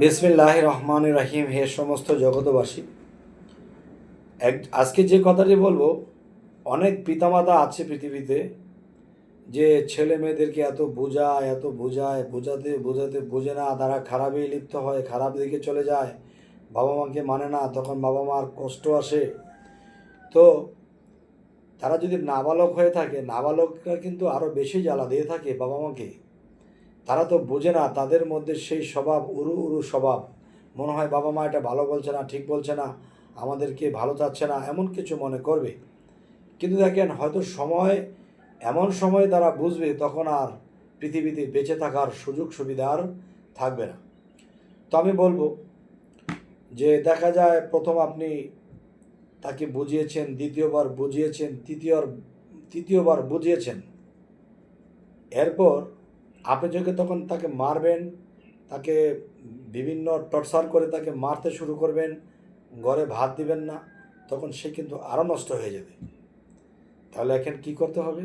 বিসমিল্লাহ রহমান রাহিম, হে সমস্ত জগতবাসী এক আজকে যে কথাটি বলব, অনেক পিতামাতা আছে পৃথিবীতে যে ছেলে মেয়েদেরকে এত বোঝায় এত বোঝায়, বোঝাতে বোঝাতে বোঝে না, তারা খারাপেই লিপ্ত হয়, খারাপ দিকে চলে যায়, বাবা মাকে মানে না, তখন বাবা মার কষ্ট আসে। তো তারা যদি নাবালক হয়ে থাকে, নাবালকরা কিন্তু আরও বেশি জ্বালা দিয়ে থাকে বাবা মাকে। তারা তো বোঝে না, তাদের মধ্যে সেই স্বভাব, উরু উরু স্বভাব। মনে হয় বাবা মা এটা ভালো বলছে না, ঠিক বলছে না, আমাদেরকে ভালো চাচ্ছে না, এমন কিছু মনে করবে। কিন্তু দেখেন, হয়তো সময়, এমন সময় তারা বুঝবে, তখন আর পৃথিবীতে বেঁচে থাকার সুযোগ সুবিধা আর থাকবে না। তো আমি বলব যে, দেখা যায় প্রথম আপনি তাকে বুঝিয়েছেন, দ্বিতীয়বার বুঝিয়েছেন তৃতীয় তৃতীয়বার বুঝিয়েছেন। এরপর আপনি যখন তখন তাকে মারবেন, তাকে বিভিন্ন টর্চার করে তাকে মারতে শুরু করবেন, ঘরে ভাত দিবেন না, তখন সে কিন্তু আরও নষ্ট হয়ে যাবে। তাহলে এখন কি করতে হবে?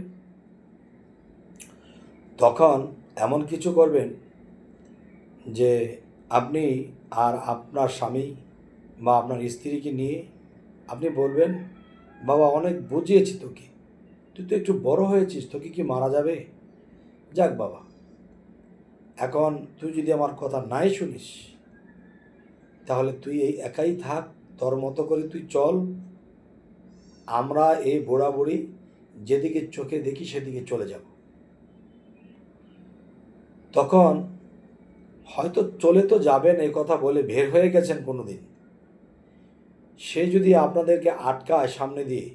তখন এমন কিছু করবেন যে আপনি আর আপনার স্বামী বা আপনার স্ত্রীকে নিয়ে আপনি বলবেন, বাবা, অনেক বুঝিয়েছি তোকে। তুই তো একটু বড় হয়েছিস, তোকে কি মারা যাবে? যাক বাবা। এখন তুই যদি আমার কথা নাই শুনিস, তাহলে তুই এই একাই থাক, তোর মতো করে তুই চল। আমরা এই বুড়া যেদিকে চোখে দেখি সেদিকে চলে যাব। তখন হয়তো চলে তো যাবেন এই কথা বলে বের হয়ে গেছেন কোনো দিন সে যদি আপনাদেরকে আটকায় সামনে দিয়ে,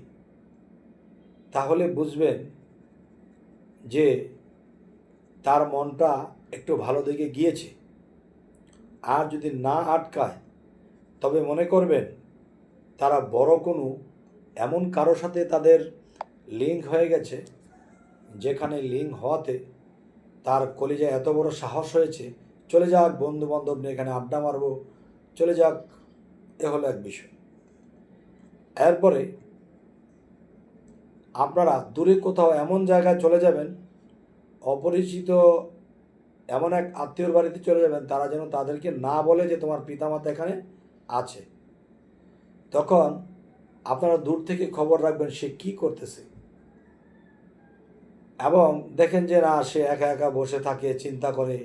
তাহলে বুঝবেন যে তার মনটা একটু ভালো দিকে গিয়েছে। আর যদি না আটকায়, তবে মনে করবেন তারা বড় কোনো এমন কারও সাথে তাদের লিঙ্ক হয়ে গেছে, যেখানে লিঙ্ক হওয়াতে তার কলিজায় এত বড় সাহস হয়েছে। চলে যাক বন্ধু বান্ধব নিয়ে এখানে আড্ডা মারবো। চলে যাক, এ হলো এক বিষয়। এরপরে আপনারা দূরে কোথাও এমন জায়গায় চলে যাবেন, অপরিচিত এমন এক আত্মীয়র বাড়িতে চলে যাবেন, তারা যেন তাদেরকে না বলে যে তোমার পিতামাতা এখানে আছে। তখন আপনারা দূর থেকে খবর রাখবেন সে কি করতেছে। এবং দেখেন যে না, সে একা একা বসে থাকে, চিন্তা করে।